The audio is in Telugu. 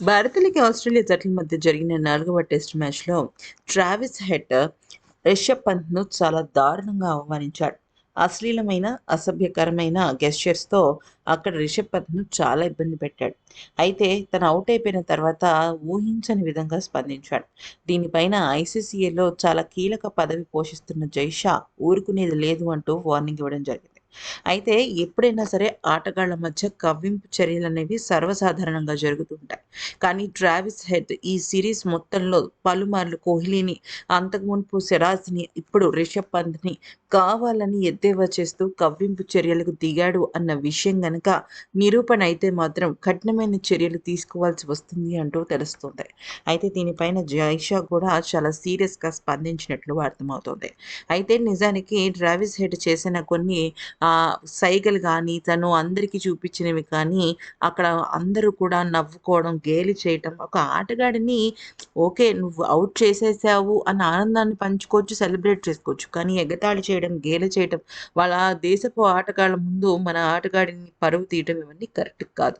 భారత్లకి ఆస్ట్రేలియా జట్ల మధ్య జరిగిన నాలుగవ టెస్ట్ మ్యాచ్లో ట్రావిస్ హెడ్ రిషబ్ పంత్ను చాలా దారుణంగా అవమానించాడు. అశ్లీలమైన అసభ్యకరమైన గెస్చర్స్తో అక్కడ రిషబ్ పంత్ను చాలా ఇబ్బంది పెట్టాడు. అయితే తను అవుట్ అయిపోయిన తర్వాత ఊహించని విధంగా స్పందించాడు. దీనిపైన ఐసీసీఏలో చాలా కీలక పదవి పోషిస్తున్న జైషా ఊరుకునేది లేదు అంటూ వార్నింగ్ ఇవ్వడం జరిగింది. అయితే ఎప్పుడైనా సరే ఆటగాళ్ళ మధ్య కవ్వింపు చర్యలు అనేవి సర్వసాధారణంగా జరుగుతుంటాయి. కానీ ట్రావిస్ హెడ్ ఈ సిరీస్ మొత్తంలో పలుమార్లు కోహ్లీని అంతకుముందు సిరాజ్ని ఇప్పుడు రిషబ్ పంత్ని కావాలని ఎద్దేవా చేస్తూ కవ్వింపు చర్యలకు దిగాడు అన్న విషయం గనక నిరూపణ అయితే మాత్రం కఠినమైన చర్యలు తీసుకోవాల్సి వస్తుంది అంటూ తెలుస్తుంది. అయితే దీనిపైన జైషా కూడా చాలా సీరియస్గా స్పందించినట్లు అర్థమవుతుంది. అయితే నిజానికి ట్రావిస్ హెడ్ చేసిన కొన్ని సైగలు కానీ తను అందరికీ చూపించినవి కానీ అక్కడ అందరూ కూడా నవ్వుకోవడం గేలి చేయటం ఒక ఆటగాడిని ఓకే నువ్వు అవుట్ చేసేసావు అన్న ఆనందాన్ని పంచుకోవచ్చు సెలబ్రేట్ చేసుకోవచ్చు. కానీ ఎగతాళి చేయడం గేలి చేయటం వాళ్ళ దేశపు ఆటగాళ్ళ ముందు మన ఆటగాడిని పరువు తీయటం ఇవన్నీ కరెక్ట్ కాదు.